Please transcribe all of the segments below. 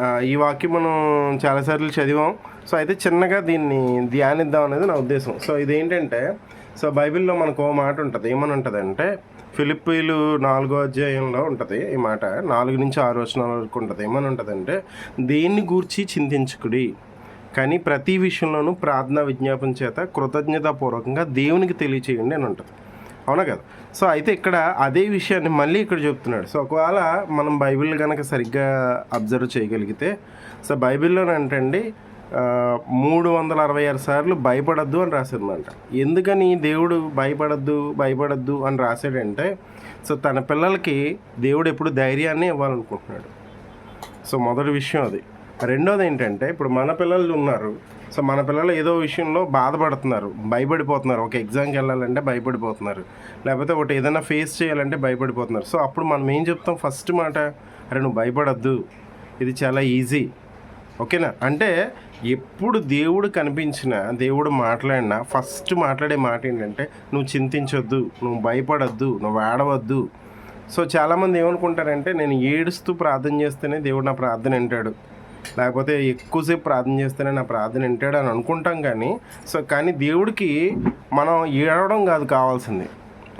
ఈ వాక్యం మనం చాలాసార్లు చదివాం. సో అయితే చిన్నగా దీన్ని ధ్యానిద్దాం అనేది నా ఉద్దేశం. సో ఇదేంటంటే సో బైబిల్లో మనకు ఓ మాట ఉంటుంది. ఏమని ఉంటుంది అంటే ఫిలిప్పీలు నాలుగో అధ్యాయంలో ఉంటుంది ఈ మాట. నాలుగు నుంచి ఆరు వచనాల వరకు ఉంటుంది. ఏమని అంటే దేన్ని గూర్చి చింతించుకుడి. కానీ ప్రతి విషయంలోనూ ప్రార్థన విజ్ఞాపన చేత కృతజ్ఞతాపూర్వకంగా దేవునికి తెలియచేయండి అని ఉంటుంది. అవునా కదా? సో అయితే ఇక్కడ అదే విషయాన్ని మళ్ళీ ఇక్కడ చెప్తున్నాడు. సో ఒకవేళ మనం బైబిల్ కనుక సరిగ్గా అబ్జర్వ్ చేయగలిగితే సో బైబిల్లో అంటండి మూడు వందల అరవై ఆరు సార్లు భయపడద్దు అని రాసిందంట ఎందుకని దేవుడు భయపడద్దు భయపడద్దు అని రాశాడంటే సో తన పిల్లలకి దేవుడు ఎప్పుడు ధైర్యాన్ని ఇవ్వాలనుకుంటున్నాడు. సో మొదటి విషయం అది. రెండోది ఏంటంటే ఇప్పుడు మన పిల్లలు ఉన్నారు సో మన పిల్లలు ఏదో విషయంలో బాధపడుతున్నారు భయపడిపోతున్నారు. ఒక ఎగ్జామ్కి వెళ్ళాలంటే భయపడిపోతున్నారు. లేకపోతే ఒకటి ఏదైనా ఫేస్ చేయాలంటే భయపడిపోతున్నారు. సో అప్పుడు మనం ఏం చెప్తాం? ఫస్ట్ మాట అరే నువ్వు భయపడద్దు. ఇది చాలా ఈజీ. ఓకేనా? అంటే ఎప్పుడు దేవుడు కనిపించినా దేవుడు మాట్లాడినా ఫస్ట్ మాట్లాడే మాట ఏంటంటే నువ్వు చింతించొద్దు నువ్వు భయపడద్దు నువ్వు ఆడవద్దు సో చాలామంది ఏమనుకుంటారంటే నేను ఏడుస్తూ ప్రార్థన చేస్తేనే దేవుడు నా ప్రార్థన వింటాడు. లేకపోతే ఎక్కువసేపు ప్రార్థన చేస్తేనే నా ప్రార్థన వింటాడు అని అనుకుంటాం కానీ సో కానీ దేవుడికి మనం ఏడవడం కాదు కావాల్సింది.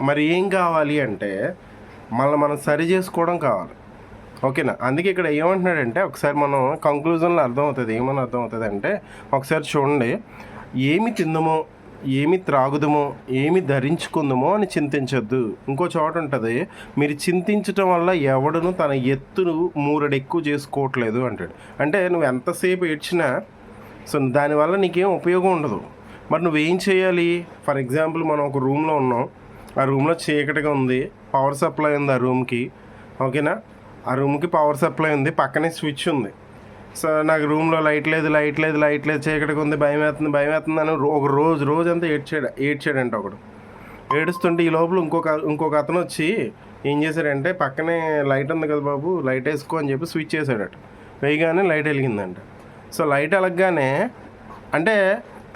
మరి ఏం కావాలి అంటే మళ్ళీ మనం సరి చేసుకోవడం కావాలి. ఓకేనా? అందుకే ఇక్కడ ఏమంటున్నాడంటే ఒకసారి మనం కంక్లూజన్లో అర్థమవుతుంది ఏమని అర్థమవుతుంది అంటే ఒకసారి చూడండి. ఏమి తిందమో? ఏమి త్రాగుదమో ఏమి ధరించుకుందామో అని చింతించద్దు. ఇంకో చోట ఉంటుంది మీరు చింతించటం వల్ల ఎవడును తన ఎత్తును మూరడు ఎక్కువ చేసుకోవట్లేదు అంటాడు. అంటే నువ్వు ఎంతసేపు ఏడ్చినా సో దానివల్ల నీకేం ఉపయోగం ఉండదు. మరి నువ్వేం చేయాలి? ఫర్ ఎగ్జాంపుల్ మనం ఒక రూమ్లో ఉన్నాం. ఆ రూమ్లో చీకటిగా ఉంది పవర్ సప్లై ఉంది ఆ రూమ్కి. ఓకేనా? ఆ రూమ్కి పవర్ సప్లై ఉంది పక్కనే స్విచ్ ఉంది. సో నాకు రూమ్లో లైట్ లేదు లైట్ లేదు లైట్ లేదు చీకటికి ఉంది భయం వేస్తుంది భయం వేస్తుంది అని ఒక రోజు రోజు అంతా ఏడ్చాడు ఏడ్చాడంట ఒకడు. ఏడుస్తుంటే ఈ లోపల ఇంకొక ఇంకొక అతను వచ్చి ఏం చేశాడంటే పక్కనే లైట్ ఉంది కదా బాబు లైట్ వేసుకో అని చెప్పి స్విచ్ చేశాడట. వేయగానే లైట్ వెలిగిందంట. సో లైట్ వెలగగానే అంటే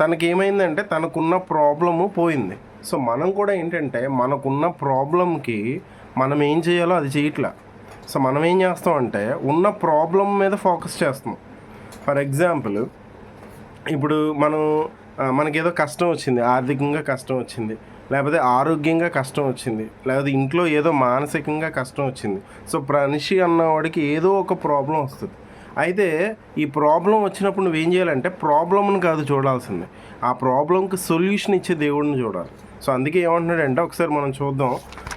తనకి ఏమైందంటే తనకున్న ప్రాబ్లము పోయింది. సో మనం కూడా ఏంటంటే మనకున్న ప్రాబ్లంకి మనం ఏం చేయాలో అది చేయట్లా. సో మనం ఏం చేస్తామంటే ఉన్న ప్రాబ్లం మీద ఫోకస్ చేస్తాం ఫర్ ఎగ్జాంపుల్ ఇప్పుడు మనం మనకి మనకేదో కష్టం వచ్చింది ఆర్థికంగా కష్టం వచ్చింది లేకపోతే ఆరోగ్యంగా కష్టం వచ్చింది లేకపోతే ఇంట్లో ఏదో మానసికంగా కష్టం వచ్చింది. సో మనిషి అన్నవాడికి ఏదో ఒక ప్రాబ్లం వస్తుంది. అయితే ఈ ప్రాబ్లం వచ్చినప్పుడు నువ్వేం చేయాలంటే ప్రాబ్లమ్ని కాదు చూడాల్సింది. ఆ ప్రాబ్లంకి సొల్యూషన్ ఇచ్చే దేవుడిని చూడాలి. సో అందుకే ఏమంటున్నాడంటే ఒకసారి మనం చూద్దాం.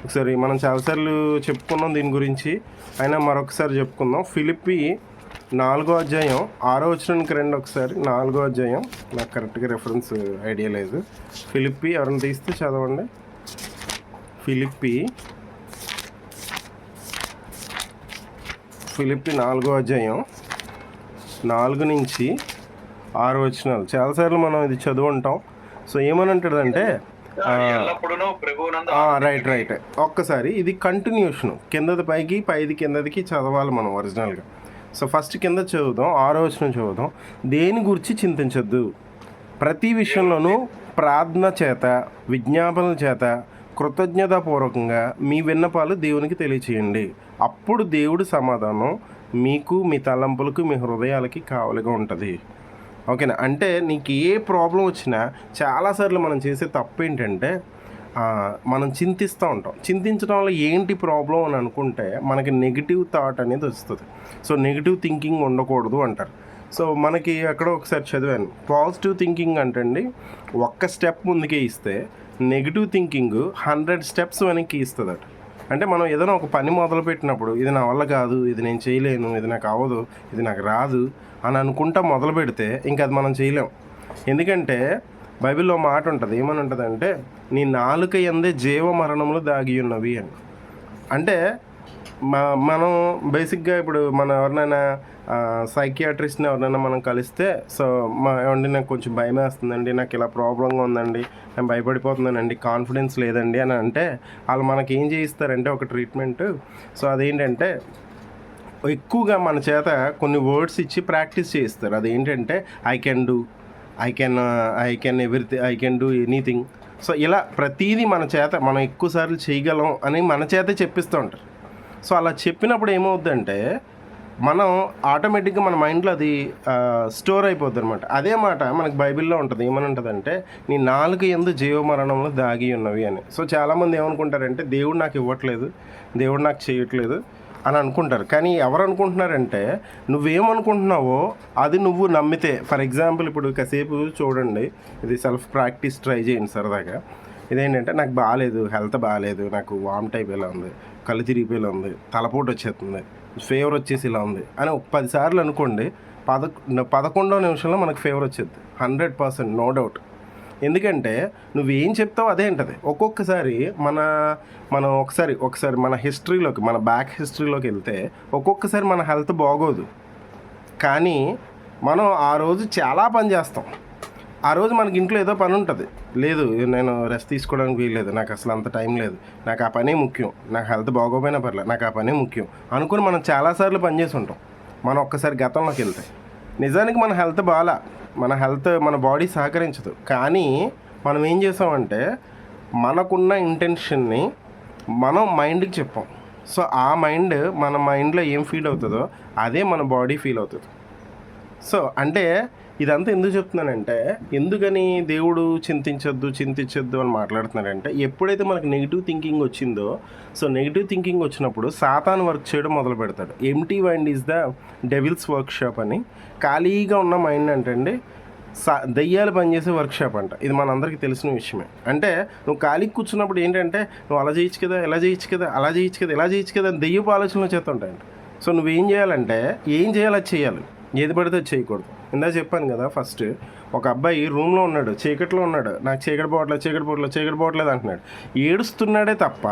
ఒకసారి మనం చాలాసార్లు చెప్పుకున్నాం దీని గురించి. అయినా మరొకసారి చెప్పుకుందాం. ఫిలిప్పి నాలుగో అధ్యాయం ఆరో వచ్చినానికి రెండు ఒకసారి. నాలుగో అధ్యాయం నాకు కరెక్ట్గా రెఫరెన్స్ ఐడియా లేదు. ఫిలిప్పి ఎవరిని తీస్తే చదవండి. ఫిలిప్పి ఫిలిప్పి నాలుగో అధ్యాయం నాలుగు నుంచి ఆరు వచనాలు. చాలాసార్లు మనం ఇది చదువుంటాం. సో ఏమని అంటాడంటే రైట్ రైట్ ఒక్కసారి ఇది కంటిన్యూషన్ కిందది పైకి పైది కిందదికి చదవాలి మనం ఒరిజినల్గా సో ఫస్ట్ కింద చదువుదాం ఆరో వచనం చదువుదాం. దేని గురించి చింతించొద్దు? ప్రతి విషయంలోనూ ప్రార్థన చేత విజ్ఞాపనల చేత కృతజ్ఞతాపూర్వకంగా మీ విన్నపాలు దేవునికి తెలియచేయండి. అప్పుడు దేవుడి సమాధానం మీకు మీ తలంపులకు మీ హృదయాలకి కావలిగా ఉంటుంది. ఓకేనా? అంటే నీకు ఏ ప్రాబ్లం వచ్చినా చాలాసార్లు మనం చేసే తప్పు ఏంటంటే మనం చింతిస్తూ ఉంటాం. చింతించడం వల్ల ఏంటి ప్రాబ్లం అని అనుకుంటే మనకి నెగిటివ్ థాట్ అనేది వస్తుంది. సో నెగిటివ్ థింకింగ్ ఉండకూడదు అంటారు. సో మనకి ఎక్కడో ఒకసారి చదివాను. పాజిటివ్ థింకింగ్ అంటండి ఒక్క స్టెప్ ముందుకే ఇస్తే నెగిటివ్ థింకింగ్ హండ్రెడ్ స్టెప్స్ వెనక్కి ఇస్తుందట. అంటే మనం ఏదైనా ఒక పని మొదలుపెట్టినప్పుడు ఇది నా వల్ల కాదు ఇది నేను చేయలేను ఇది నాకు అవ్వదు ఇది నాకు రాదు అని అనుకుంటా మొదలు పెడితే ఇంకా అది మనం చేయలేం. ఎందుకంటే బైబిల్లో మాట ఉంటుంది. ఏమని ఉంటుంది అంటే నీ నాలుక ఎందే జీవ మరణములు దాగి ఉన్నవి అని. అంటే మా మనం బేసిక్గా ఇప్పుడు మనం ఎవరినైనా సైకియాట్రిస్ట్ని ఎవరినైనా మనం కలిస్తే సో మా ఏమండి నాకు కొంచెం భయం వేస్తుందండి నాకు ఇలా ప్రాబ్లంగా ఉందండి నేను భయపడిపోతున్నానండి కాన్ఫిడెన్స్ లేదండి అని అంటే వాళ్ళు మనకి ఏం చేయిస్తారంటే ఒక ట్రీట్మెంట్. సో అదేంటంటే ఎక్కువగా మన చేత కొన్ని వర్డ్స్ ఇచ్చి ప్రాక్టీస్ చేయిస్తారు. అదేంటంటే I can do I can I can everything I can do anything so ఇలా ప్రతీదీ మన చేత మనం ఎక్కువసార్లు చేయగలం అని మన చేతే చెప్పిస్తూ ఉంటారు. సో అలా చెప్పినప్పుడు ఏమవుద్దంటే మనం ఆటోమేటిక్గా మన మైండ్లో అది స్టోర్ అయిపోద్ది అనమాట అదే మాట మనకి బైబిల్లో ఉంటుంది. ఏమని ఉంటుందంటే నీ నాలుగు ఎందు జీవమరణంలో దాగి ఉన్నవి అని. సో చాలామంది ఏమనుకుంటారంటే దేవుడు నాకు ఇవ్వట్లేదు దేవుడు నాకు చేయట్లేదు అని అనుకుంటారు. కానీ ఎవరు అనుకుంటున్నారంటే నువ్వేమనుకుంటున్నావో అది నువ్వు నమ్మితే ఫర్ ఎగ్జాంపుల్ ఇప్పుడు కాసేపు చూడండి ఇది సెల్ఫ్ ప్రాక్టీస్ ట్రై చేయండి సరదాగా. ఇదేంటంటే నాకు బాగాలేదు హెల్త్ బాగాలేదు నాకు వామ్ టైప్ ఇలా ఉంది కళ్ళు తిరిగిపోయేలా ఉంది తలపోటు వచ్చేస్తుంది ఫేవర్ వచ్చేసి ఇలా ఉంది అని పదిసార్లు అనుకోండి పద పదకొండో నిమిషంలో మనకు ఫేవర్ వచ్చేది. Hundred percent no doubt. ఎందుకంటే నువ్వేం చెప్తావు అదే ఉంటుంది ఒక్కొక్కసారి మన మనం ఒకసారి ఒకసారి మన హిస్టరీలోకి మన బ్యాక్ హిస్టరీలోకి వెళ్తే ఒక్కొక్కసారి మన హెల్త్ బాగోదు. కానీ మనం ఆ రోజు చాలా పని చేస్తాం. ఆ రోజు మనకి ఇంట్లో ఏదో పని ఉంటుంది. లేదు నేను రెస్ట్ తీసుకోవడానికి వీల్లేదు నాకు అసలు అంత టైం లేదు నాకు ఆ పనే ముఖ్యం నాకు హెల్త్ బాగోపోయినా పర్లేదు నాకు ఆ పనే ముఖ్యం అనుకుని మనం చాలాసార్లు పని చేసి ఉంటాం. మనం ఒక్కసారి గతంలోకి వెళ్తే. నిజానికి మన హెల్త్ బాగా మన హెల్త్ మన బాడీ సహకరించదు. కానీ మనం ఏం చేసామంటే మనకున్న ఇంటెన్షన్ని మనం మైండ్కి చెప్పాం. సో ఆ మైండ్ మన మైండ్లో ఏం ఫీల్ అవుతుందో అదే మన బాడీ ఫీల్ అవుతుంది. సో అంటే ఇదంతా ఎందుకు చెప్తున్నానంటే ఎందుకని దేవుడు చింతించొద్దు చింతించొద్దు అని మాట్లాడుతున్నాడంటే ఎప్పుడైతే మనకు నెగిటివ్ థింకింగ్ వచ్చిందో సో నెగిటివ్ థింకింగ్ వచ్చినప్పుడు సాతాన్ వర్క్ చేయడం మొదలు పెడతాడు. Empty mind is the devil's workshop అని ఖాళీగా ఉన్న మైండ్ అంటే సా దయ్యాలు పనిచేసే వర్క్షాప్ అంట. ఇది మనందరికీ తెలిసిన విషయమే. అంటే నువ్వు ఖాళీకి కూర్చున్నప్పుడు ఏంటంటే నువ్వు అలా చేయొచ్చు కదా ఎలా చేయొచ్చు కదా అలా చేయొచ్చు కదా ఎలా చేయొచ్చు కదా దెయ్యపు ఆలోచనలు చేస్తుంటాయంట సో నువ్వేం చేయాలంటే ఏం చేయాలో చేయాలి. ఏది పడితే చేయకూడదు. ఇందా చెప్పాను కదా ఫస్ట్ ఒక అబ్బాయి రూమ్లో ఉన్నాడు చీకట్లో ఉన్నాడు నాకు చీకటి పోవట్లేదు చీకటి పోవట్లేదు చీకటి పోవట్లేదు అంటున్నాడు. ఏడుస్తున్నాడే తప్ప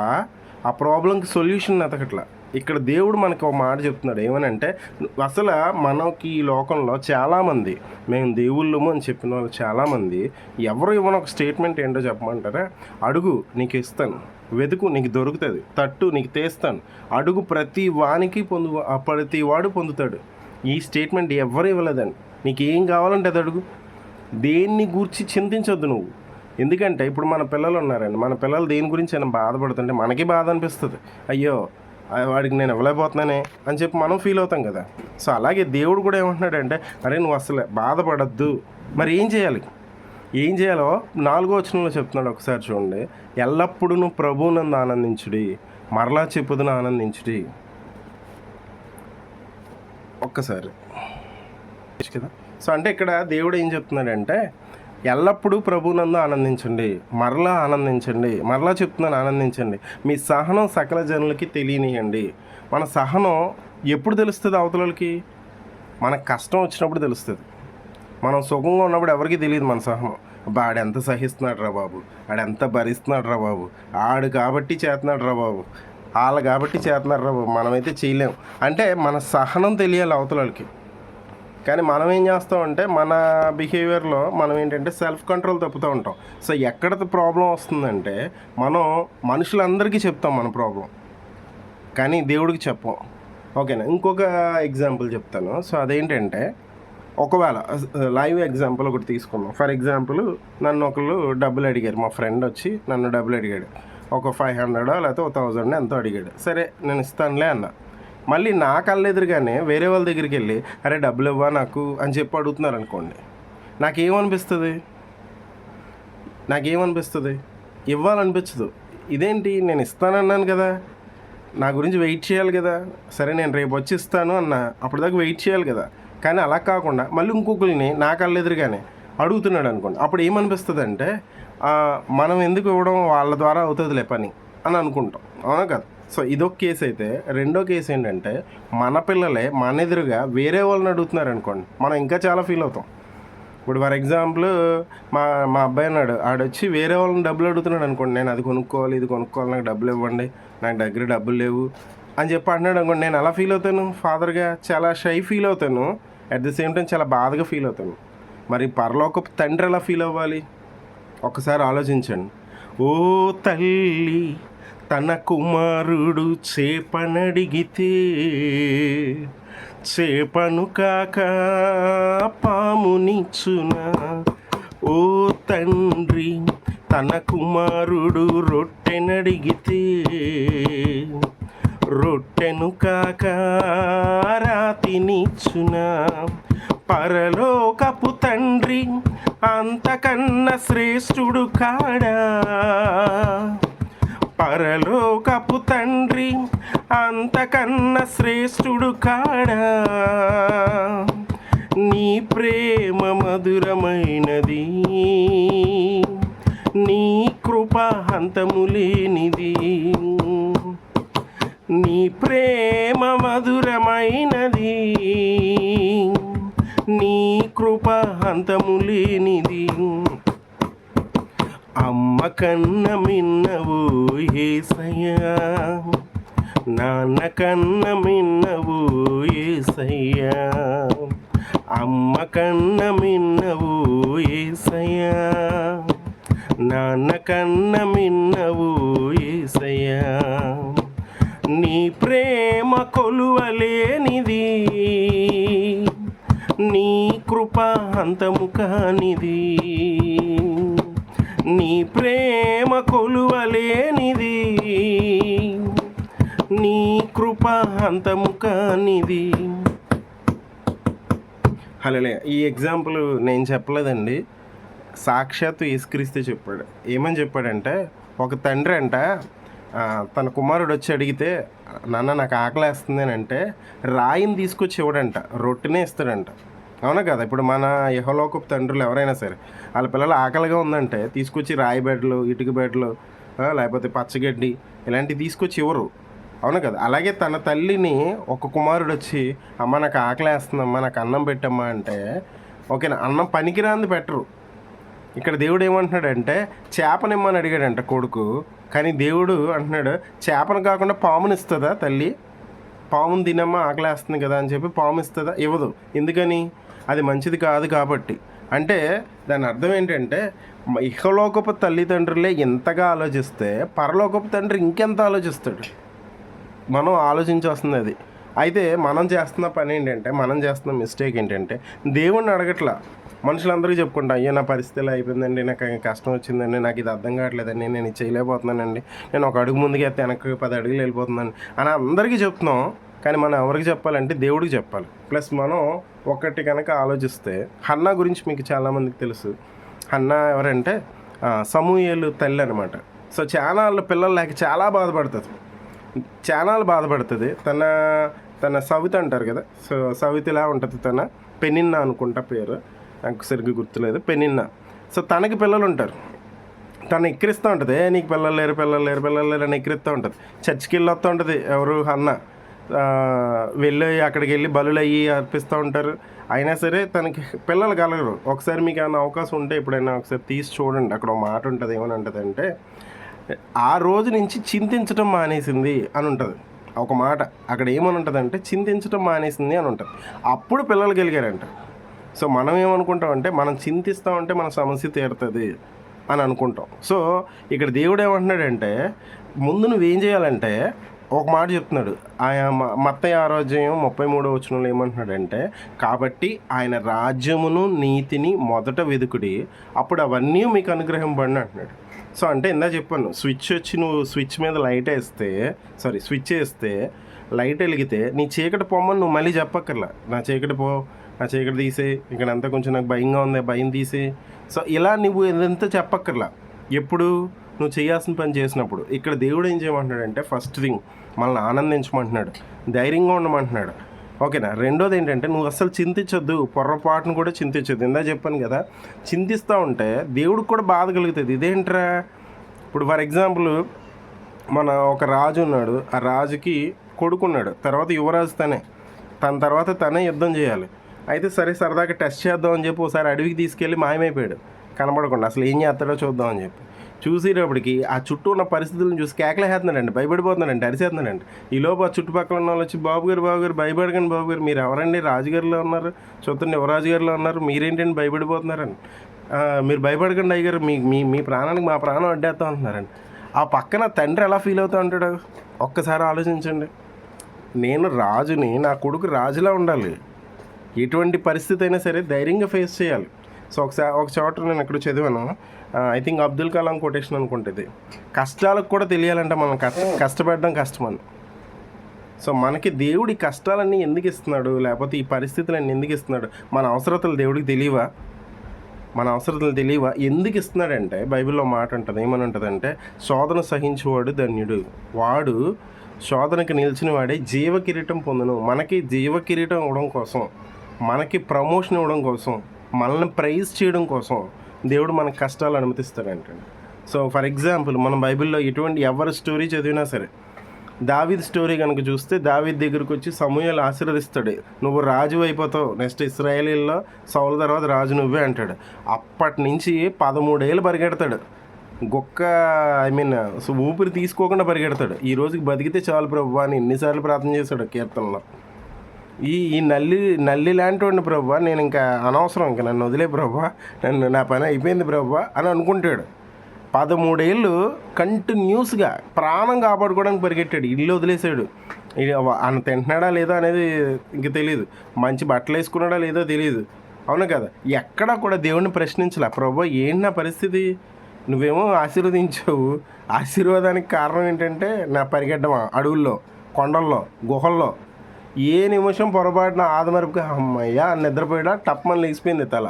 ఆ ప్రాబ్లంకి సొల్యూషన్ ఎతకట్లా ఇక్కడ దేవుడు మనకు ఒక మాట చెప్తున్నాడు ఏమనంటే అసలు మనకి ఈ లోకంలో చాలామంది మేము దేవుళ్ళము అని చెప్పిన వాళ్ళు చాలామంది ఎవరు ఇవ్వని ఒక స్టేట్మెంట్ ఏంటో చెప్పమంటారా? అడుగు నీకు ఇస్తాను. వెతుకు నీకు దొరుకుతుంది. తట్టు నీకు తీస్తాను. అడుగు ప్రతి వానికి పొందు ప్రతి వాడు పొందుతాడు. ఈ స్టేట్మెంట్ ఎవరు ఇవ్వలేదండి. నీకు ఏం కావాలంటే అది అడుగు. దేన్ని గూర్చి చింతించొద్దు నువ్వు. ఎందుకంటే ఇప్పుడు మన పిల్లలు ఉన్నారండి. మన పిల్లలు దేని గురించి అయినా బాధపడుతుంటే మనకి బాధ అనిపిస్తుంది. అయ్యో వాడికి నేను ఇవ్వలేకపోతున్నానే అని చెప్పి మనం ఫీల్ అవుతాం కదా. సో అలాగే దేవుడు కూడా ఏమంటున్నాడంటే అరే నువ్వు అసలు బాధపడద్దు. మరి ఏం చేయాలి? ఏం చేయాలో నాలుగో వచనంలో చెప్తున్నాడు ఒకసారి చూడండి. ఎల్లప్పుడూ నువ్వు ప్రభువునందు ఆనందించుడి మరలా చెప్పుదును ఆనందించుడి. ఒక్కసారి. కదా సో అంటే ఇక్కడ దేవుడు ఏం చెప్తున్నాడంటే ఎల్లప్పుడూ ప్రభునందు ఆనందించండి మరలా ఆనందించండి మరలా చెప్తున్నాను ఆనందించండి. మీ సహనం సకల జనులకి తెలియనియండి. మన సహనం ఎప్పుడు తెలుస్తుంది అవతలకి మనకు కష్టం వచ్చినప్పుడు తెలుస్తుంది. మనం సుఖంగా ఉన్నప్పుడు ఎవరికీ తెలియదు మన సహనం. ఆడెంత సహిస్తున్నాడు రా బాబు ఆడెంత భరిస్తున్నాడు రా బాబు ఆడు కాబట్టి చేస్తున్నాడు రా బాబు. వాళ్ళు కాబట్టి చేస్తున్నారు మనమైతే చేయలేం. అంటే మన సహనం తెలియాలి అవతలకి కానీ మనం ఏం చేస్తామంటే మన బిహేవియర్లో మనం ఏంటంటే సెల్ఫ్ కంట్రోల్ తప్పుతూ ఉంటాం. సో ఎక్కడ ప్రాబ్లం వస్తుందంటే మనం మనుషులందరికీ చెప్తాం మన ప్రాబ్లం కానీ దేవుడికి చెప్పం. ఓకేనా ఇంకొక ఎగ్జాంపుల్ చెప్తాను. సో అదేంటంటే ఒకవేళ లైవ్ ఎగ్జాంపుల్ ఒకటి తీసుకుందాం. ఫర్ ఎగ్జాంపుల్ నన్ను ఒకళ్ళు డబ్బులు అడిగారు. మా ఫ్రెండ్ వచ్చి నన్ను డబ్బులు అడిగాడు. ఒక ఫైవ్ హండ్రెడ్ లేకపోతే ఒక థౌజండ్ ఎంతో అడిగాడు. సరే నేను ఇస్తానులే అన్న. మళ్ళీ నా కళ్ళెదురుగానే వేరే వాళ్ళ దగ్గరికి వెళ్ళి అరే డబ్బులు ఇవ్వా నాకు? అని చెప్పి అడుగుతున్నారు అనుకోండి. నాకేమనిపిస్తుంది? నాకేమనిపిస్తుంది? ఇవ్వాలనిపించదు. ఇదేంటి? నేను ఇస్తానన్నాను కదా. నా గురించి వెయిట్ చేయాలి కదా. సరే నేను రేపు వచ్చి ఇస్తాను అన్న. అప్పటిదాకా వెయిట్ చేయాలి కదా. కానీ అలా కాకుండా మళ్ళీ ఇంకొకరిని నా కళ్ళెదురుగానే అడుగుతున్నాడు అనుకోండి. అప్పుడు ఏమనిపిస్తుంది అంటే మనం ఎందుకు ఇవ్వడం వాళ్ళ ద్వారా అవుతుందిలే పని అని అనుకుంటాం. అవునా కదా? సో ఇదొక కేసు అయితే రెండో కేసు ఏంటంటే మన పిల్లలే మన ఎదురుగా వేరే వాళ్ళని అడుగుతున్నారు అనుకోండి మనం ఇంకా చాలా ఫీల్ అవుతాం. ఇప్పుడు ఫర్ ఎగ్జాంపుల్ మా మా అబ్బాయి అన్నాడు ఆడొచ్చి వేరే వాళ్ళని డబ్బులు అడుగుతున్నాడు అనుకోండి నేను అది కొనుక్కోవాలి ఇది కొనుక్కోవాలి నాకు డబ్బులు ఇవ్వండి నాకు దగ్గర డబ్బులు లేవు అని చెప్పి అంటున్నాడు అనుకోండి నేను ఎలా ఫీల్ అవుతాను ఫాదర్గా చాలా షై ఫీల్ అవుతాను అట్ ది సేమ్ టైం చాలా బాధగా ఫీల్ అవుతాను. మరి పరలోక తండ్రి ఎలా ఫీల్ అవ్వాలి? ఒకసారి ఆలోచించండి. ఓ తల్లి తన కుమారుడు చేపనడిగితే చేపను కాక పామునిచ్చున. ఓ తండ్రి తన కుమారుడు రొట్టెనడిగితే రొట్టెను కాక రాతినిచ్చున. పరలోకపు తండ్రి అంతకన్న శ్రేష్ఠుడు కాడా? పరలోకపు తండ్రి అంతకన్న శ్రేష్ఠుడు కాడా? నీ ప్రేమ మధురమైనది నీ కృప హంతము లేనిది నీ ప్రేమ మధురమైనది. నీ కృప అంతము లేనిది. అమ్మ కన్న మిన్నవు ఏసయ్యా. నాన్న కన్న మిన్నవు ఏసయ్యా. అమ్మ కన్న మిన్నవు ఏసయ్యా. నాన్న కన్న మిన్నవు ఏసయ్యా. నీ ప్రేమ కొలువలేనిది. నీ కృప అంతము కానిది. నీ ప్రేమ కొలువలేనిది. నీ కృప అంతము కానిది. హలో ఈ ఎగ్జాంపుల్ నేను చెప్పలేదండి. సాక్షాత్తు యేసుక్రీస్తు చెప్పాడు. ఏమని చెప్పాడంటే ఒక తండ్రి అంట తన కుమారుడు వచ్చి అడిగితే నాన్న నాకు ఆకలేస్తుంది అని అంటే రాయిని తీసుకొచ్చి ఇవ్వడంట రొట్టెనే ఇస్తాడంట. అవునా కదా? ఇప్పుడు మన యహలోకపు తండ్రులు ఎవరైనా సరే వాళ్ళ పిల్లలు ఆకలిగా ఉందంటే తీసుకొచ్చి రాయి బెడ్లు ఇటుక బెడ్లు లేకపోతే పచ్చగడ్డి ఇలాంటివి తీసుకొచ్చి ఇవ్వరు. అవును కదా? అలాగే తన తల్లిని ఒక కుమారుడు వచ్చి అమ్మ నాకు ఆకలేస్తుందమ్మా నాకు అన్నం పెట్టమ్మా అంటే ఓకేనా? అన్నం పనికిరాంది పెట్టరు. ఇక్కడ దేవుడు ఏమంటున్నాడంటే చేపనిమ్మని అడిగాడంట కొడుకు. కానీ దేవుడు అంటున్నాడు చేపను కాకుండా పాముని ఇస్తుందా తల్లి? పాము తినమ్మా ఆకలేస్తుంది కదా అని చెప్పి పాము ఇస్తుందా? ఇవ్వదు. ఎందుకని? అది మంచిది కాదు కాబట్టి. అంటే దాని అర్థం ఏంటంటే ఇహలోకపు తల్లిదండ్రులే ఎంతగా ఆలోచిస్తే పరలోకపు తండ్రి ఇంకెంత ఆలోచిస్తాడు? మనం ఆలోచించాల్సింది అది. అయితే మనం చేస్తున్న పని ఏంటంటే మనం చేస్తున్న మిస్టేక్ ఏంటంటే దేవుణ్ణి అడగట్లా. మనుషులందరూ చెప్పుకుంటా అయ్యో నా పరిస్థితిలో అయిపోయిందండి నాకు కష్టం వచ్చిందండి నాకు ఇది అర్థం కావట్లేదండి నేను ఇది చేయలేకపోతున్నానండి నేను ఒక అడుగు ముందుకెత్తే వెనక్కి పది అడుగులు వెళ్ళిపోతుందండి అని అందరికీ చెప్తున్నాం. కానీ మనం ఎవరికి చెప్పాలంటే దేవుడికి చెప్పాలి. ప్లస్ మనం ఒకటి కనుక ఆలోచిస్తే హన్నా గురించి మీకు చాలామందికి తెలుసు. హన్నా ఎవరంటే సమూహలు తల్లి అనమాట సో చాలా పిల్లలు లేక చాలా బాధపడుతుంది. చాలా బాధపడుతుంది. తన తన సవిత అంటారు కదా సో సవితిలా ఉంటుంది తన. పెనిన్న అనుకుంటా పేరు. నాకు సరిగ్గా గుర్తులేదు. పెనిన్న. సో తనకి పిల్లలు ఉంటారు. తను ఎక్కిరిస్తూ ఉంటుంది. ఏ నీకు పిల్లలు లేరు పిల్లలు లేరు పిల్లలు లేరు అని ఎక్కిరిస్తూ ఉంటుంది. చర్చికి వెళ్ళి వస్తూ ఉంటుంది. ఎవరు? అన్న. వెళ్ళి అక్కడికి వెళ్ళి బలులు అయ్యి అర్పిస్తూ ఉంటారు. అయినా సరే తనకి పిల్లలు కలగరు. ఒకసారి మీకు ఏమైనా అవకాశం ఉంటే ఎప్పుడైనా ఒకసారి తీసి చూడండి. అక్కడ ఒక మాట ఉంటుంది. ఏమని ఉంటుంది అంటే ఆ రోజు నుంచి చింతించడం మానేసింది అని ఉంటుంది. ఒక మాట. అక్కడ ఏమని ఉంటుంది అంటే చింతించడం మానేసింది అని ఉంటుంది. అప్పుడు పిల్లలు కలిగారంట సో మనం ఏమనుకుంటాం మనం చింతిస్తామంటే మన సమస్య తీరుతుంది అని అనుకుంటాం. సో ఇక్కడ దేవుడు ఏమంటున్నాడంటే ముందు నువ్వేం చేయాలంటే ఒక మాట చెప్తున్నాడు. ఆయన మ- మత్తయి ఆరోగ్యం ముప్పై మూడో వచనంలో ఏమంటున్నాడంటే కాబట్టి ఆయన రాజ్యమును నీతిని మొదట వెదుకుడి అప్పుడు అవన్నీ మీకు అనుగ్రహం పడిన అంటున్నాడు. సో అంటే ఇందా చెప్పాను స్విచ్ వచ్చి నువ్వు స్విచ్ మీద లైట్ వేస్తే సారీ స్విచ్ వేస్తే లైట్ వెలిగితే నీ చీకటి పొమ్మని నువ్వు మళ్ళీ చెప్పక్కర్లా. నా చీకటి పో నా చీకటి తీసే ఇక్కడ అంతా కొంచెం నాకు భయంగా ఉంది భయం తీసే. సో ఇలా నువ్వు ఎంత చెప్పక్కర్లా. ఎప్పుడు నువ్వు చేయాల్సిన పని చేసినప్పుడు. ఇక్కడ దేవుడు ఏం చేయమంటున్నాడంటే ఫస్ట్ థింగ్ మనల్ని ఆనందించమంటున్నాడు. ధైర్యంగా ఉండమంటున్నాడు. ఓకేనా? రెండోది ఏంటంటే నువ్వు అస్సలు చింతించొద్దు. పొర్రపాటును కూడా చింతించొద్దు. ఇందా చెప్పాను కదా చింతిస్తూ ఉంటే దేవుడికి కూడా బాధ కలుగుతుంది. ఇదేంట్రా? ఇప్పుడు ఫర్ ఎగ్జాంపుల్ మన ఒక రాజు ఉన్నాడు. ఆ రాజుకి కొడుకున్నాడు. తర్వాత యువరాజు తనే. తన తర్వాత తనే యుద్ధం చేయాలి. అయితే సరే సరదాగా టెస్ట్ చేద్దాం అని చెప్పి ఒకసారి అడవికి తీసుకెళ్ళి మాయమైపోయాడు. కనబడకుండా. అసలు ఏం చేస్తాడో చూద్దాం అని చెప్పి. చూసేటప్పటికి ఆ చుట్టూ ఉన్న పరిస్థితులను చూసి కేకలేస్తున్నాడండి భయపడిపోతున్నాడండి. అరిసేస్తున్నాడండి. ఈ లోపు ఆ చుట్టుపక్కల ఉన్న వాళ్ళు వచ్చి బాబు గారు బాబు గారు భయపడకండి బాబు గారు. మీరు ఎవరండి? రాజుగారిలో ఉన్నారు. చూడండి యువరాజు గారిలో ఉన్నారు? మీరేంటండి భయపడిపోతున్నారండి మీరు భయపడకండి అయ్యగారు. మీ మీ మీ ప్రాణానికి మా ప్రాణం అడ్డేస్తా ఉంటున్నారండి ఆ పక్కన తండ్రి ఎలా ఫీల్ అవుతూ ఉంటాడు? ఒక్కసారి ఆలోచించండి. నేను రాజుని నా కొడుకు రాజులా ఉండాలి. ఎటువంటి పరిస్థితి అయినా సరే ధైర్యంగా ఫేస్ చేయాలి. సో ఒకసారి ఒక చోట నేను ఎక్కడ చదివాను. I think Abdul Kalam quotation అనుకుంటుంది. కష్టాలకు కూడా తెలియాలంటే మనం. కష్ట కష్టపడడం కష్టమని సో మనకి దేవుడి కష్టాలన్నీ ఎందుకు ఇస్తున్నాడు? లేకపోతే ఈ పరిస్థితులన్నీ ఎందుకు ఇస్తున్నాడు? మన అవసరతలు దేవుడికి తెలియవా? మన అవసరతలు తెలియవా? ఎందుకు ఇస్తున్నాడంటే బైబిల్లో మాట ఉంటుంది. ఏమని ఉంటుందంటే శోధన సహించేవాడు ధన్యుడు. వాడు శోధనకు నిలిచిన వాడే జీవ కిరీటం పొందును. మనకి జీవ కిరీటం ఇవ్వడం కోసం. మనకి ప్రమోషన్ ఇవ్వడం కోసం మనల్ని ప్రైజ్ చేయడం కోసం దేవుడు మన కష్టాలు అనుమతిస్తాడంటండి సో ఫర్ ఎగ్జాంపుల్ మనం బైబిల్లో ఎటువంటి ఎవరి స్టోరీ చదివినా సరే దావిద్ స్టోరీ కనుక చూస్తే దావిద్ దగ్గరకు వచ్చి సమూహాలు ఆశీర్వదిస్తాడు. నువ్వు రాజు అయిపోతావు నెక్స్ట్ ఇస్రాయేలీల్లో సౌల తర్వాత రాజు నువ్వే అంటాడు. అప్పటి నుంచి పదమూడేళ్ళు పరిగెడతాడు. గొక్క ఐ మీన్ ఊపిరి తీసుకోకుండా పరిగెడతాడు. ఈ రోజుకి బతికితే చాలు ప్రభు అని ఎన్నిసార్లు ప్రార్థన చేశాడు కీర్తనలో. ఈ ఈ నల్లి నల్లి లాంటి వాడిని ప్రభు నేను ఇంకా అనవసరం ఇంకా నన్ను వదిలే ప్రభు నన్ను నా పని అయిపోయింది ప్రభు అని అనుకుంటాడు. పదమూడేళ్ళు కంటిన్యూస్గా ప్రాణం కాపాడుకోవడానికి పరిగెట్టాడు. ఇల్లు వదిలేసాడు ఇక ఆయన తింటున్నాడా లేదా అనేది ఇంక తెలియదు మంచి బట్టలు వేసుకున్నాడా లేదో తెలియదు అవును కదా? ఎక్కడా కూడా దేవుడిని ప్రశ్నించలే. ప్రభు ఏంటి నా పరిస్థితి? నువ్వేమో ఆశీర్వదించావు. ఆశీర్వాదానికి కారణం ఏంటంటే నా పరిగెట్టమా? అడవుల్లో కొండల్లో గుహల్లో ఏ నిమిషం పొరపాటున ఆదమరపుకి అమ్మయ్య నిద్రపోయినా నిద్రపోయాడా టప్మని లేచిపోయింది తల.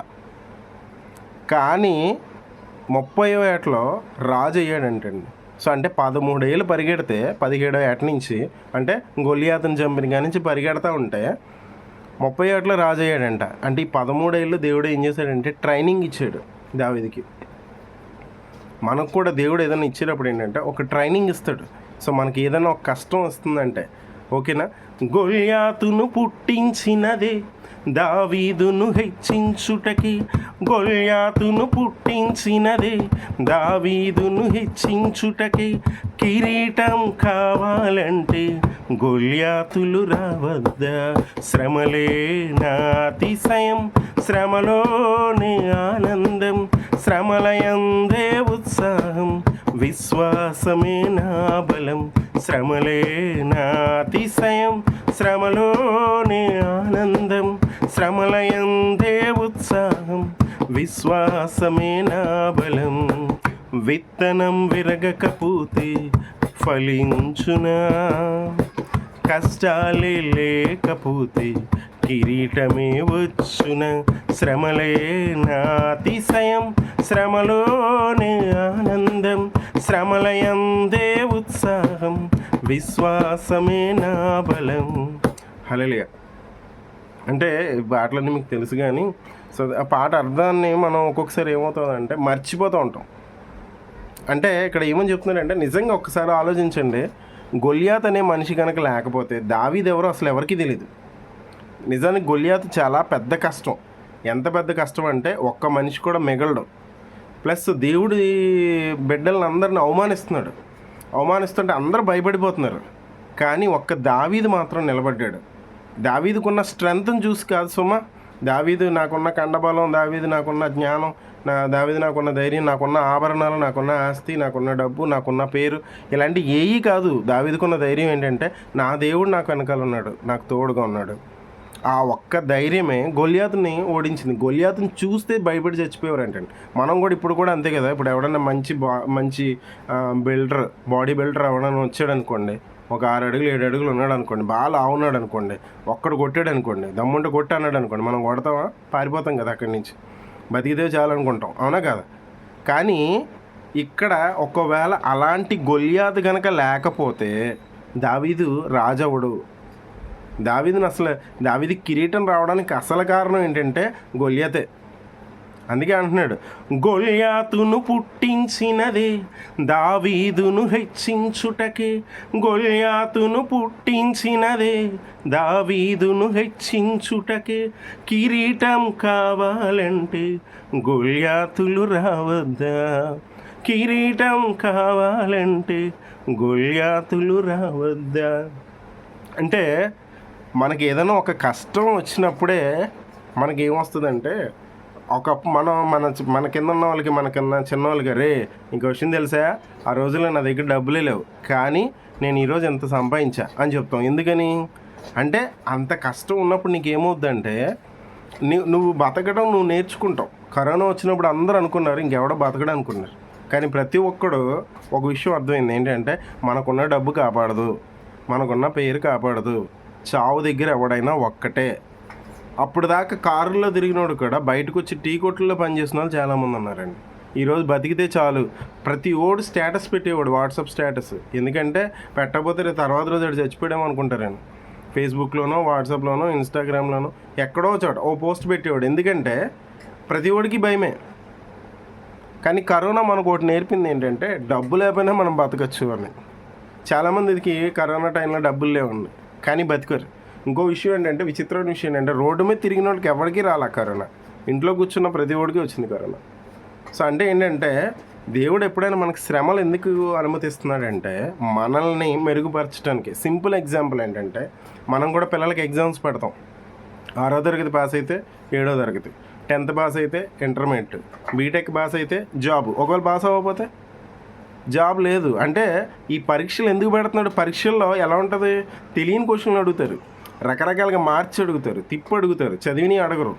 కానీ ముప్పై ఏటలో రాజు అయ్యాడంటండి. సో అంటే పదమూడేళ్ళు పరిగెడితే పదిహేడో ఏట నుంచి అంటే గొలియాతను చంపిన కాడి నుంచి పరిగెడతా ఉంటే ముప్పై ఏటలో రాజు అయ్యాడంట. అంటే ఈ పదమూడేళ్ళు దేవుడు ఏం చేశాడంటే ట్రైనింగ్ ఇచ్చాడు దావిదికి. మనకు కూడా దేవుడు ఏదైనా ఇచ్చేటప్పుడు ఏంటంటే ఒక ట్రైనింగ్ ఇస్తాడు. సో మనకి ఏదైనా ఒక కష్టం వస్తుందంటే ఓకేనా? గొల్యాతును పుట్టించినదే దావీదును హెచ్చించుటకి. గొల్యాతును పుట్టించినదే దావీదును హెచ్చించుటకి. కిరీటం కావాలంటే గొల్యాతులు రావద్దా? శ్రమలే నాతిశయం శ్రమలోనే ఆనందం. శ్రమలయందే ఉత్సాహం విశ్వాసమే నా బలం? శ్రమలే నాతిశయం శ్రమలోనే ఆనందం? శ్రమలయందే ఉత్సాహం? విశ్వాసమే నా బలం? విత్తనం విరగకపోతే ఫలించునా? కష్టాలే లేకపోతే కిరీటమే వచ్చున శ్రమలే నాతిశయం శ్రమలోనే ఆనందం శ్రమలయందే ఉత్సాహం విశ్వాసమే నా బలం. హలలియ అంటే పాటలన్నీ మీకు తెలుసు కానీ సో ఆ పాట అర్థాన్ని మనం ఒక్కొక్కసారి ఏమవుతుందంటే మర్చిపోతూ ఉంటాం. అంటే ఇక్కడ ఏమని చెప్తున్నారంటే నిజంగా ఒక్కసారి ఆలోచించండి గొలియాత్ అనే మనిషి కనుక లేకపోతే దావీద్ ఎవరో అసలు ఎవరికీ తెలియదు నిజానికి గొలియాత్ చాలా పెద్ద కష్టం. ఎంత పెద్ద కష్టం అంటే ఒక్క మనిషి కూడా మిగలడు. ప్లస్ దేవుడి బిడ్డలను అందరిని అవమానిస్తున్నాడు. అవమానిస్తుంటే అందరూ భయపడిపోతున్నారు. కానీ ఒక్క దావీదు మాత్రం నిలబడ్డాడు. దావీదుకున్న స్ట్రెంగ్త్ని చూసి కాదు సుమా దావీదు నాకున్న కండబలం దావీదు నాకున్న జ్ఞానం నా దావీదు నాకున్న ధైర్యం నాకున్న ఆభరణాలు నాకున్న ఆస్తి నాకున్న డబ్బు నాకున్న పేరు ఇలాంటి ఏవి కాదు. దావీదుకున్న ధైర్యం ఏంటంటే నా దేవుడు నాకు వెనకాల ఉన్నాడు నాకు తోడుగా ఉన్నాడు. ఆ ఒక్క ధైర్యమే గొలియాతుని ఓడించింది. గొలియాతుని చూస్తే భయపడి చచ్చిపోయేవారంటండి. మనం కూడా ఇప్పుడు కూడా అంతే కదా. ఇప్పుడు ఎవడన్నా మంచి బా మంచి బిల్డర్ బాడీ బిల్డర్ ఎవడన్నా వచ్చాడు అనుకోండి ఒక ఆరు అడుగులు ఏడు అడుగులు ఉన్నాడు అనుకోండి బాగా లావున్నాడు అనుకోండి ఒక్కడు కొట్టాడు అనుకోండి దమ్ముంటే కొట్టి అన్నాడు అనుకోండి మనం కొడతామా? పారిపోతాం కదా అక్కడి నుంచి. బతికితే చాలనుకుంటాం. అవునా కదా? కానీ ఇక్కడ ఒకవేళ అలాంటి గొలియాతు కనుక లేకపోతే దావీదు రాజవుడు దావిదిని అసలు దావిది కిరీటం రావడానికి అసలు కారణం ఏంటంటే గొల్యతే. అందుకే అంటున్నాడు గొల్యాతును పుట్టించినదే దావీదును హెచ్చించుటకే. గొల్యాతును పుట్టించినదే దావీదును హెచ్చించుటకే. కిరీటం కావాలంటే గొల్యాతులు రావద్దా? కిరీటం కావాలంటే గొల్యాతులు రావద్దా? అంటే మనకి ఏదైనా ఒక కష్టం వచ్చినప్పుడే మనకి ఏమొస్తుందంటే ఒక మనం మన మన కింద ఉన్న వాళ్ళకి మనకన్నా చిన్న వాళ్ళకి రే ఇంకో విషయం తెలుసా? ఆ రోజుల్లో నా దగ్గర డబ్బులే లేవు కానీ నేను ఈరోజు ఎంత సంపాదించా? అని చెప్తాం. ఎందుకని? అంటే అంత కష్టం ఉన్నప్పుడు నీకు ఏమవుద్దంటే నీ నువ్వు బతకడం నువ్వు నేర్చుకుంటావు. కరోనా వచ్చినప్పుడు అందరూ అనుకున్నారు ఇంకెవడో బతకడం అనుకున్నారు. కానీ ప్రతి ఒక్కడు ఒక విషయం అర్థమైంది ఏంటంటే మనకున్న డబ్బు కాపాడదు మనకున్న పేరు కాపాడదు చావు దగ్గర ఎవడైనా ఒక్కటే. అప్పుడు దాకా కారులో తిరిగినోడు కూడా బయటకు వచ్చి టీ కొట్లలో పనిచేసిన వాళ్ళు చాలామంది ఉన్నారండి. ఈరోజు బతికితే చాలు. ప్రతి ఓడు స్టేటస్ పెట్టేవాడు వాట్సాప్ స్టేటస్. ఎందుకంటే పెట్టకపోతే రేపు తర్వాత రోజు అది చచ్చిపోయాము అనుకుంటారండి. ఫేస్బుక్లోనో వాట్సాప్లోనో ఇన్స్టాగ్రామ్లోనో ఎక్కడో చోట ఓ పోస్ట్ పెట్టేవాడు. ఎందుకంటే ప్రతి ఓడికి భయమే. కానీ కరోనా మనకు ఒకటి నేర్పింది ఏంటంటే డబ్బు లేకపోయినా మనం బతకచ్చు అని. చాలామందికి కరోనా టైంలో డబ్బులు లేవండి. కానీ బతికారు. ఇంకో విషయం ఏంటంటే విచిత్రమైన విషయం ఏంటంటే రోడ్డు మీద తిరిగిన వాళ్ళకి ఎవరికి రాలా కరోనా. ఇంట్లో కూర్చున్న ప్రతి ఒడికి వచ్చింది కరోనా. సో అంటే ఏంటంటే దేవుడు ఎప్పుడైనా మనకు శ్రమలు ఎందుకు అనుమతిస్తున్నాడంటే మనల్ని మెరుగుపరచడానికి. సింపుల్ ఎగ్జాంపుల్ ఏంటంటే మనం కూడా పిల్లలకి ఎగ్జామ్స్ పెడతాం. ఆరో తరగతి పాస్ అయితే ఏడో తరగతి. టెన్త్ పాస్ అయితే ఇంటర్మీడియట్. బీటెక్ పాస్ అయితే జాబ్. ఒకవేళ పాస్ అవ్వకపోతే జాబ్ లేదు. అంటే ఈ పరీక్షలు ఎందుకు పెడుతున్నాడు? పరీక్షల్లో ఎలా ఉంటుంది? తెలియని క్వశ్చన్లు అడుగుతారు. రకరకాలుగా మార్చి అడుగుతారు తిప్పి అడుగుతారు చదివిని అడగరు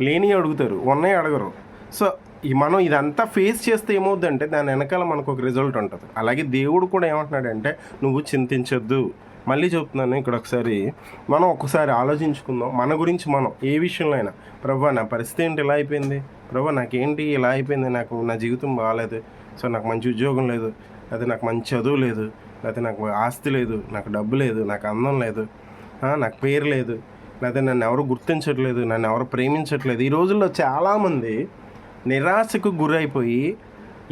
లేని అడుగుతారు ఉన్నాయి అడగరు. సో ఈ మనం ఇదంతా ఫేస్ చేస్తే ఏమవుద్దంటే దాని వెనకాల మనకు ఒక రిజల్ట్ ఉంటుంది. అలాగే దేవుడు కూడా ఏమంటున్నాడంటే నువ్వు చింతించొద్దు. మళ్ళీ చెప్తున్నాను ఇక్కడ ఒకసారి. మనం ఒకసారి ఆలోచించుకుందాం. మన గురించి మనం ఏ విషయంలో అయినా ప్రభా నా పరిస్థితి ఏంటి? ఇలా అయిపోయింది. ప్రభా నాకేంటి? ఇలా అయిపోయింది. నాకు నా జీవితం బాగాలేదు సో నాకు మంచి ఉద్యోగం లేదు లేకపోతే నాకు మంచి చదువు లేదు లేకపోతే నాకు ఆస్తి లేదు నాకు డబ్బు లేదు నాకు అందం లేదు నాకు పేరు లేదు లేకపోతే నన్ను ఎవరు గుర్తించట్లేదు నన్ను ఎవరు ప్రేమించట్లేదు. ఈ రోజుల్లో చాలామంది నిరాశకు గురైపోయి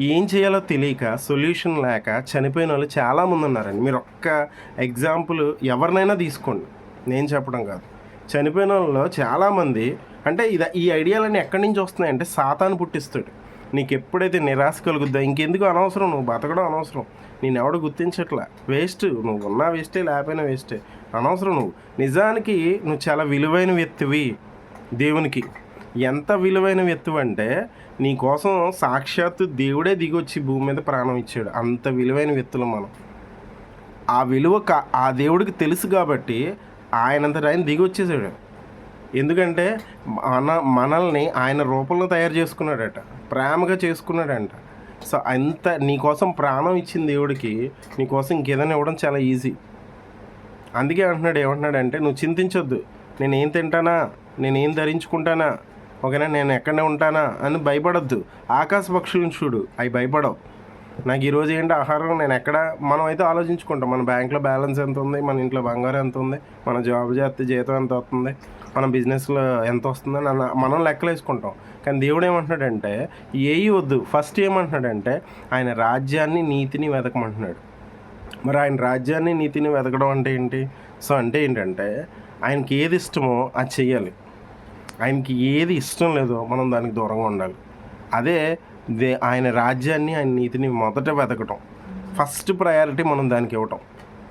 ఏం చేయాలో తెలియక సొల్యూషన్ లేక చనిపోయిన వాళ్ళు చాలామంది ఉన్నారండి. మీరు ఒక్క ఎగ్జాంపుల్ ఎవరినైనా తీసుకోండి. నేను చెప్పడం కాదు. చనిపోయిన వాళ్ళలో చాలామంది అంటే ఇది ఈ ఐడియాలన్నీ ఎక్కడి నుంచి వస్తున్నాయంటే సాతాను పుట్టిస్తాడు. నీకు ఎప్పుడైతే నిరాశ కలుగుద్దా ఇంకెందుకు అనవసరం? నువ్వు బతకడం అనవసరం. నేను ఎవడు గుర్తించట్లా. వేస్ట్. నువ్వు ఉన్నా వేస్టే లేకపోయినా వేస్టే. అనవసరం నువ్వు. నిజానికి నువ్వు చాలా విలువైన వ్యక్తివి దేవునికి. ఎంత విలువైన వ్యక్తివి అంటే నీ కోసం సాక్షాత్తు దేవుడే దిగొచ్చి భూమి మీద ప్రాణం ఇచ్చాడు. అంత విలువైన వ్యక్తులు మనం. ఆ విలువ కా- ఆ దేవుడికి తెలుసు కాబట్టి ఆయనంతట ఆయన దిగొచ్చేసాడు. ఎందుకంటే మన మనల్ని ఆయన రూపంలో తయారు చేసుకున్నాడట. ప్రేమగా చేసుకున్నాడంట. సో అంత నీకోసం ప్రాణం ఇచ్చిన దేవుడికి నీకోసం ఇంకేదైనా ఇవ్వడం చాలా ఈజీ. అందుకే అంటున్నాడు ఏమంటున్నాడంటే నువ్వు చింతించొద్దు. నేను ఏం తింటానా? నేనేం ధరించుకుంటానా? ఓకేనా నేను ఎక్కడనే ఉంటానా? అని భయపడొద్దు. ఆకాశ పక్షులను చూడు అవి భయపడవు. నాకు ఈరోజు ఏంటి ఆహారం? నేను ఎక్కడ? మనం అయితే ఆలోచించుకుంటాం. మన బ్యాంక్లో బ్యాలెన్స్ ఎంత ఉంది? మన ఇంట్లో బంగారం ఎంత ఉంది? మన జాబ్ చేస్తే జీతం ఎంత వస్తుంది మన బిజినెస్లో ఎంత వస్తుందని అన్న- మనం లెక్కలు వేసుకుంటాం. కానీ దేవుడు ఏమంటున్నాడంటే ఏవి వద్దు. ఫస్ట్ ఏమంటున్నాడంటే ఆయన రాజ్యాన్ని నీతిని వెతకమంటున్నాడు. మరి ఆయన రాజ్యాన్ని నీతిని వెతకడం అంటే ఏంటి? సో అంటే ఏంటంటే ఆయనకి ఏది ఇష్టమో అది చెయ్యాలి. ఆయనకి ఏది ఇష్టం లేదో మనం దానికి దూరంగా ఉండాలి. అదే దే ఆయన రాజ్యాన్ని ఆయన నీతిని మొదట వెతకటం. ఫస్ట్ ప్రయారిటీ మనం దానికి ఇవ్వటం.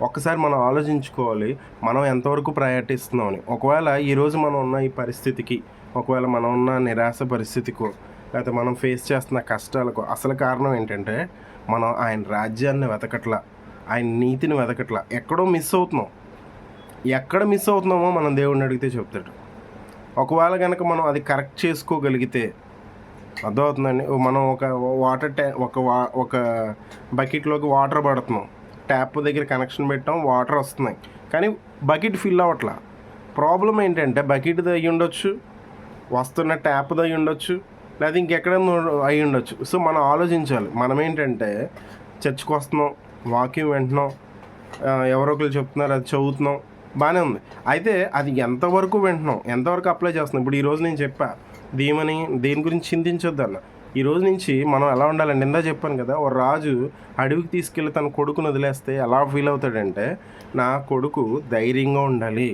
ఒక్కసారి మనం ఆలోచించుకోవాలి మనం ఎంతవరకు ప్రయారిటీ ఇస్తున్నామని ఒకవేళ ఈరోజు మనం ఉన్న ఈ పరిస్థితికి ఒకవేళ మనం ఉన్న నిరాశ పరిస్థితికో లేకపోతే మనం ఫేస్ చేస్తున్న కష్టాలకు అసలు కారణం ఏంటంటే మనం ఆయన రాజ్యాన్ని వెతకట్లా ఆయన నీతిని వెతకట్లా ఎక్కడో మిస్ అవుతున్నాం. ఎక్కడ మిస్ అవుతున్నామో మనం దేవుడిని అడిగితే చెప్తాడు. ఒకవేళ కనుక మనం అది కరెక్ట్ చేసుకోగలిగితే అర్థమవుతుందండి? మనం ఒక వాటర్ ట్యా ఒక వా ఒక బకెట్లోకి వాటర్ పడుతున్నాం. ట్యాప్ దగ్గర కనెక్షన్ పెట్టాం వాటర్ వస్తున్నాయి. కానీ బకెట్ ఫిల్ అవ్వట్లా. ప్రాబ్లం ఏంటంటే బకెట్ అయి ఉండొచ్చు వస్తున్న ట్యాప్ అయి ఉండొచ్చు లేదా ఇంకెక్కడైనా అయి ఉండొచ్చు. సో మనం ఆలోచించాలి. మనం ఏంటంటే చర్చ్కి వస్తున్నాం వాకింగ్ వింటున్నాం ఎవరో ఒకరు చెప్తున్నారు అది చదువుతున్నాం బాగానే ఉంది. అయితే అది ఎంతవరకు వింటున్నాం ఎంతవరకు అప్లై చేస్తున్నాం? ఇప్పుడు ఈరోజు నేను చెప్పా దీమని దేని గురించి చింతించొద్దు అన్న ఈ రోజు నుంచి మనం ఎలా ఉండాలండి ఇందా చెప్పాను కదా ఓ రాజు అడవికి తీసుకెళ్ళి తన కొడుకును వదిలేస్తే ఎలా ఫీల్ అవుతాడంటే నా కొడుకు ధైర్యంగా ఉండాలి.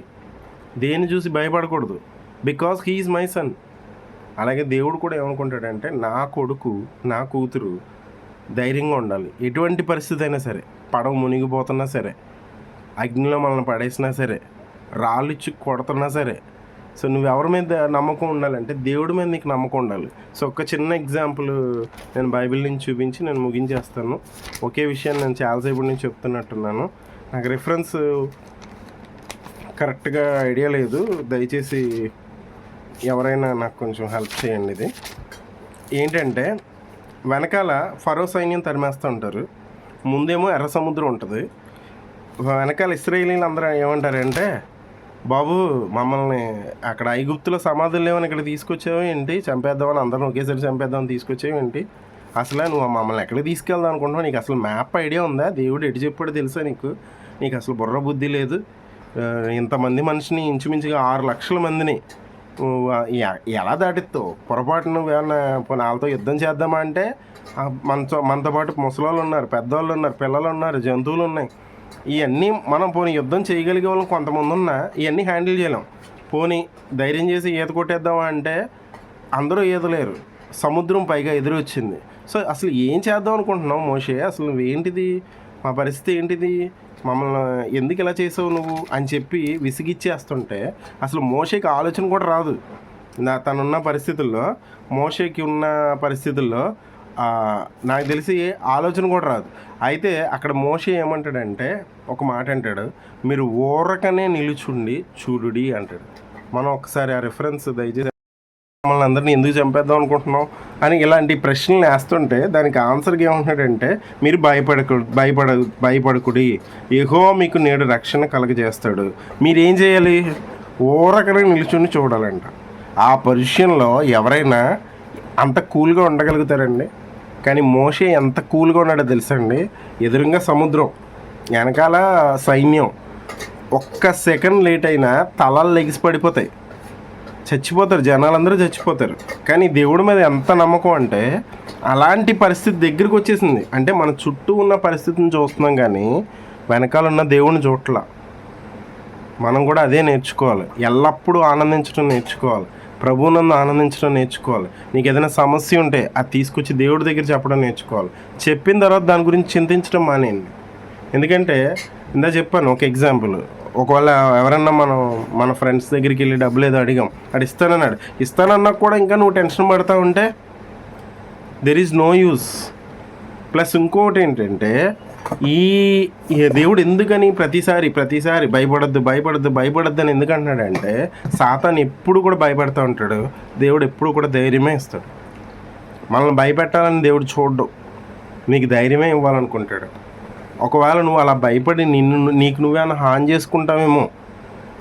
దేన్ని చూసి భయపడకూడదు. బికాస్ హీఈస్ మై సన్ అలాగే దేవుడు కూడా ఏమనుకుంటాడంటే నా కొడుకు నా కూతురు ధైర్యంగా ఉండాలి. ఎటువంటి పరిస్థితి అయినా సరే పడవ మునిగిపోతున్నా సరే అగ్నిలో మనల్ని పడేసినా సరే రాళ్ళు ఇచ్చి కొడుతున్నా సరే సో నువ్వు ఎవరి మీద నమ్మకం ఉండాలంటే దేవుడి మీద నీకు నమ్మకం ఉండాలి. సో ఒక చిన్న ఎగ్జాంపుల్ నేను బైబిల్ నుంచి చూపించి నేను ముగించేస్తాను. ఒకే విషయాన్ని నేను చాలాసేపు నుంచి చెప్తున్నట్టున్నాను. నాకు రిఫరెన్స్ కరెక్ట్గా ఐడియా లేదు. దయచేసి ఎవరైనా నాకు కొంచెం హెల్ప్ చేయండి ఇది. ఏంటంటే వెనకాల ఫరో సైన్యం తరిమేస్తూ ఉంటారు. ముందేమో ఎర్ర సముద్రం ఉంటుంది. వెనకాల ఇస్రాయేలీలు అందరూ ఏమంటారంటే బాబు మమ్మల్ని అక్కడ ఐగుప్తులో సమాధులు లేవని ఇక్కడ తీసుకొచ్చావు ఏంటి? చంపేద్దామని అందరం ఒకేసారి చంపేద్దామని తీసుకొచ్చావు ఏంటి? అసలు నువ్వు మమ్మల్ని ఎక్కడికి తీసుకెళ్దాం అనుకుంటున్నావు? నీకు అసలు మ్యాప్ ఐడియా ఉందా? దేవుడు ఎటు చెప్పాడు తెలుసా నీకు? నీకు అసలు బుర్ర బుద్ధి లేదు. ఇంతమంది మనిషిని ఇంచుమించుగా ఆరు లక్షల మందిని ఎలా దాటిస్తావు? పొరపాటు నువ్వు ఏమన్నా వాళ్ళతో యుద్ధం చేద్దామా అంటే మనతో మనతో పాటు ముసలోళ్ళు ఉన్నారు పెద్దవాళ్ళు ఉన్నారు పిల్లలు ఉన్నారు జంతువులు ఉన్నాయి. ఇవన్నీ మనం పోనీ యుద్ధం చేయగలిగే వాళ్ళం కొంతమంది ఉన్నా ఇవన్నీ హ్యాండిల్ చేయలేం. పోనీ ధైర్యం చేసి ఈత కొట్టేద్దామా అంటే అందరూ ఈదలేరు సముద్రం పైగా ఎదురు వచ్చింది సో అసలు ఏం చేద్దాం అనుకుంటున్నావు మోషే? అసలు నువ్వేంటిది మా పరిస్థితి ఏంటిది? మమ్మల్ని ఎందుకు ఇలా చేసావు నువ్వు? అని చెప్పి విసిగిచ్చేస్తుంటే అసలు మోషేకి ఆలోచన కూడా రాదు. నా తనున్న పరిస్థితుల్లో మోషేకి ఉన్న పరిస్థితుల్లో నాకు తెలిసి ఆలోచన కూడా రాదు. అయితే అక్కడ మోషే ఏమంటాడంటే ఒక మాట అంటాడు మీరు ఊరకనే నిలుచుండి చూడుడి అంటాడు. మనం ఒకసారి ఆ రిఫరెన్స్ దయచేసి మమ్మల్ని అందరినీ ఎందుకు చంపేద్దాం అనుకుంటున్నాం అని ఇలాంటి ప్రశ్నలు వేస్తుంటే దానికి ఆన్సర్కి ఏమంటున్నాడంటే మీరు భయపడకు భయపడ భయపడకుడి. ఏహో మీకు నేడు రక్షణ కలగజేస్తాడు. మీరేం చేయాలి? ఊరకనే నిలుచుని చూడాలంట. ఆ పొజిషన్లో ఎవరైనా అంత కూల్గా ఉండగలుగుతారండి? కానీ మోషే ఎంత కూల్గా ఉన్నాడో తెలుసండి. ఎదురుగా సముద్రం వెనకాల సైన్యం. ఒక్క సెకండ్ లేట్ అయినా తలలు లెగిసి పడిపోతాయి. చచ్చిపోతారు జనాలందరూ చచ్చిపోతారు. కానీ దేవుడి మీద ఎంత నమ్మకం అంటే అలాంటి పరిస్థితి దగ్గరికి వచ్చేసింది. అంటే మన చుట్టూ ఉన్న పరిస్థితిని చూస్తున్నాం కానీ వెనకాల ఉన్న దేవుడిని చూడట్లా మనం కూడా అదే నేర్చుకోవాలి. ఎల్లప్పుడూ ఆనందించడం నేర్చుకోవాలి. ప్రభువునందు ఆనందించడం నేర్చుకోవాలి. నీకు ఏదైనా సమస్య ఉంటే అది తీసుకొచ్చి దేవుడి దగ్గర చెప్పడం నేర్చుకోవాలి. చెప్పిన తర్వాత దాని గురించి చింతించడం మానేయండి. ఎందుకంటే ఇందా చెప్పాను ఒక ఎగ్జాంపుల్ ఒకవేళ ఎవరన్నా మనం మన ఫ్రెండ్స్ దగ్గరికి వెళ్ళి డబ్బులు ఏదో అడిగాం. అది ఇస్తానన్నాడు. ఇస్తానన్నా కూడా ఇంకా నువ్వు టెన్షన్ పడతా ఉంటే there is no use plus ఇంకోటి ఏంటంటే ఈ దేవుడు ఎందుకని ప్రతిసారి ప్రతిసారి భయపడద్దు భయపడద్దు భయపడద్దు అని ఎందుకు అంటే సాతాన్ ఎప్పుడు కూడా భయపడుతూ ఉంటాడు దేవుడు ఎప్పుడు కూడా ధైర్యమే ఇస్తాడు. మనల్ని భయపెట్టాలని దేవుడు చూడ్డు నీకు ధైర్యమే ఇవ్వాలనుకుంటాడు. ఒకవేళ నువ్వు అలా భయపడి నిన్ను నీకు నువ్వేమైనా హాని చేసుకుంటావేమో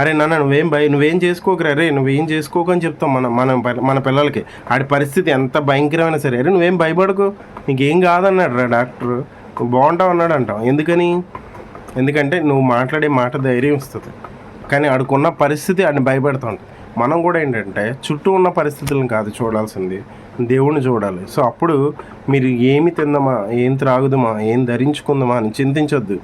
అరే నాన్న నువ్వేం భయ నువ్వేం చేసుకోకరా అరే నువ్వేం చేసుకోకు అని చెప్తాం మన మన మన పిల్లలకి. ఆడి పరిస్థితి ఎంత భయంకరమైనా సరే అరే నువ్వేం భయపడకు నీకేం కాదన్నాడు రా డాక్టర్. బాగుంటావు అన్నాడు అంటాం ఎందుకని? ఎందుకంటే నువ్వు మాట్లాడే మాట ధైర్యం ఇస్తుంది. కానీ అడుకున్న పరిస్థితి అని భయపెడతా ఉంటుంది. మనం కూడా ఏంటంటే చుట్టూ ఉన్న పరిస్థితులను కాదు చూడాల్సింది. దేవుణ్ణి చూడాలి. సో అప్పుడు మీరు ఏమి తిందామా ఏం త్రాగుదామా ఏం ధరించుకుందామా అని చింతించొద్దు.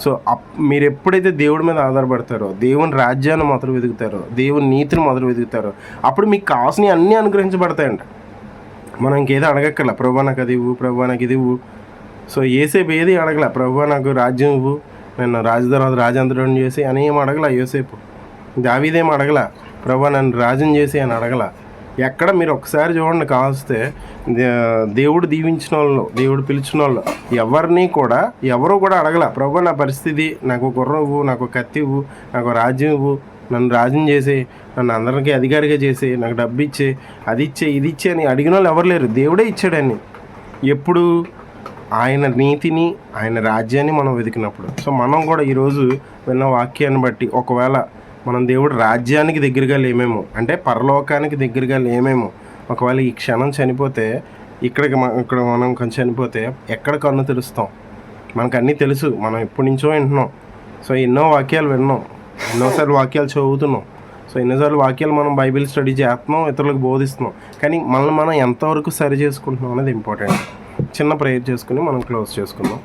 సో అప్ మీరు ఎప్పుడైతే దేవుడి మీద ఆధారపడతారో దేవుని రాజ్యాన్ని మొదలు వెతుకుతారో దేవుని నీతిని మొదలు వెతుకుతారో అప్పుడు మీకు కావాల్సినవి అన్నీ అనుగ్రహించబడతాయంట. మనం ఇంకేదో అడగక్కర్ల. ప్రభు నాకు అది ఇవ్వు ప్రభు నాకు ఇది ఇవ్వు. సో ఏసేపు ఏది అడగల? ప్రభు నాకు రాజ్యం ఇవ్వు నేను రాజు తర్వాత రాజంతరం చేసి అని ఏం అడగల యోసేపు? దావీదేం అడగల? ప్రభు నన్ను రాజం చేసి అని అడగల. ఎక్కడ మీరు ఒకసారి చూడండి కావస్తే దే- దేవుడు దీవించిన వాళ్ళు దేవుడు పిలిచిన వాళ్ళు ఎవరిని కూడా ఎవరు కూడా అడగల. ప్రభు నా పరిస్థితి నాకు గుర్రం ఇవ్వు నాకు కత్తి ఇవ్వు నాకు రాజ్యం ఇవ్వు నన్ను రాజ్యం చేసి నన్ను అందరికీ అధికారిగా చేసి నాకు డబ్బు ఇచ్చే అది ఇచ్చే ఇది ఇచ్చే అని అడిగిన వాళ్ళు ఎవరు లేరు? దేవుడే ఇచ్చాడని ఎప్పుడు? ఆయన నీతిని ఆయన రాజ్యాన్ని మనం వెతికినప్పుడు. సో మనం కూడా ఈరోజు విన్న వాక్యాన్ని బట్టి ఒకవేళ మనం దేవుడు రాజ్యానికి దగ్గరగా లేమేమో అంటే పరలోకానికి దగ్గరగా లేమేమో ఒకవేళ ఈ క్షణం చనిపోతే ఇక్కడికి ఇక్కడ మనం కొంచెం చనిపోతే ఎక్కడ కన్ను తెలుస్తాం? మనకు అన్నీ తెలుసు మనం ఎప్పటి నుంచో వింటున్నాం. సో ఎన్నో వాక్యాలు విన్నాం ఎన్నోసార్లు వాక్యాలు చదువుతున్నాం. సో ఎన్నోసార్లు వాక్యాలు మనం బైబిల్ స్టడీ చేస్తున్నాం ఇతరులకు బోధిస్తున్నాం. కానీ మనల్ని మనం ఎంతవరకు సరి చేసుకుంటున్నాం అనేది ఇంపార్టెంట్. చిన్న ప్రేయర్ చేసుకుని మనం క్లోజ్ చేసుకుందాం.